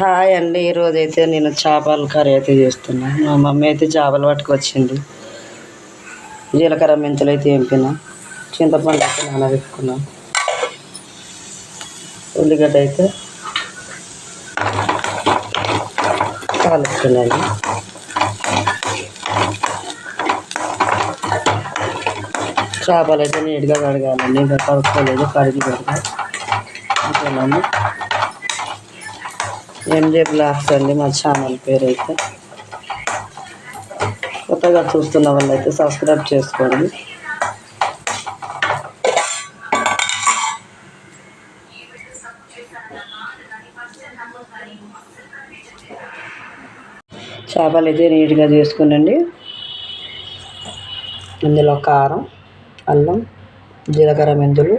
Hi అండి. ఈరోజు అయితే నేను చేపల కర్రీ అయితే చేస్తున్నా. మా మమ్మీ అయితే చేపలు పట్టుకొచ్చింది. జీలకర్ర మెంతులు అయితే ఎంపిన. చింతపండు అయితే నానబెట్టుకున్నా. ఉల్లిగడ్డ అయితే కాలుస్తున్నాను చేపలు అయితే నీట్గా కడగాలండి ఇంకా కడుక్కోలేదు కడిగి పెడతాను ఓకేనండి ఎంజే బ్లాక్స్ అండి మా ఛానల్ పేరు అయితే కొత్తగా చూస్తున్న వాళ్ళు అయితే సబ్స్క్రైబ్ చేసుకోండి. చేపలు అయితే నీట్గా చేసుకునండి. ఇందులో కారం అల్లం జీలకర్ర మెంతులు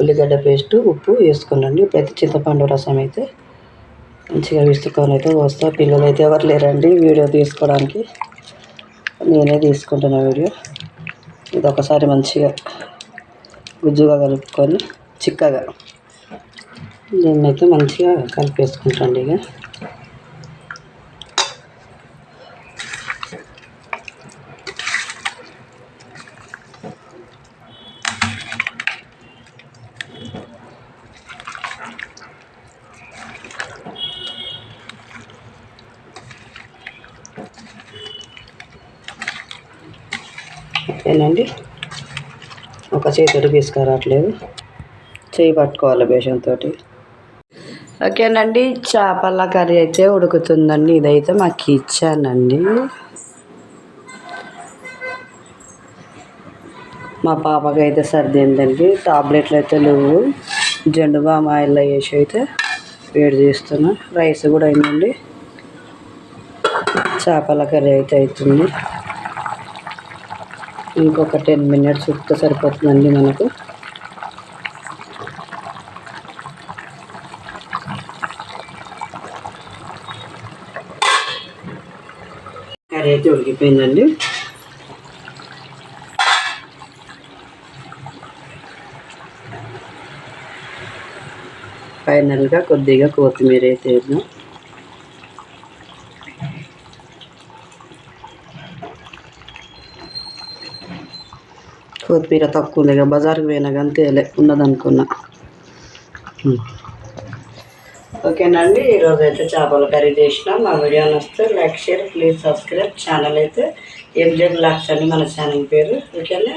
ఉల్లిగడ్డ పేస్టు ఉప్పు వేసుకునండి. ఇప్పుడైతే చింతపండు రసం అయితే మంచిగా విసుకొని అయితే వస్తా. పిల్లలు అయితే ఎవరు లేరండి వీడియో తీసుకోవడానికి. నేనే తీసుకుంటున్నా వీడియో. ఇది ఒకసారి మంచిగా గుజ్జుగా కలుపుకొని చిక్కగా. దీన్నైతే మంచిగా కలిపేసుకుంటాండి ఇక. ఓకేనండి. ఒక చేతితో తీసుకురావట్లేదు చేయి పట్టుకోవాలి బేషంతో ఓకేనండి చేపల కర్రీ అయితే ఉడుకుతుందండి. ఇదైతే మాకు ఇచ్చానండి మా పాపకి అయితే సర్ది ఏంటండి టాబ్లెట్లు అయితే లేవు. జెండు బామ్ ఆయిల్ వేసి అయితే వేడి చేస్తున్నా. రైస్ కూడా అయిందండి. చేపల కర్రీ అయితే అవుతుంది ఇంకొక టెన్ మినిట్స్ ఉప్పు సరిపోతుందండి మనకు. కర్రీ అయితే ఉడికిపోయిందండి. ఫైనల్గా కొద్దిగా కొత్తిమీర అయితే వేద్దాం. కొత్తిమీర తక్కువ ఉంది ఇక బజార్కి పోయినా కానీ తేలే ఉన్నదనుకున్నా. ఓకేనండి ఈరోజు అయితే చేపల కర్రీ చేసిన. మా వీడియో నచ్చితే like share please subscribe. Channel అయితే ఎంజే బ్లాక్స్ అని మన ఛానల్ పేరు. ఓకేనా?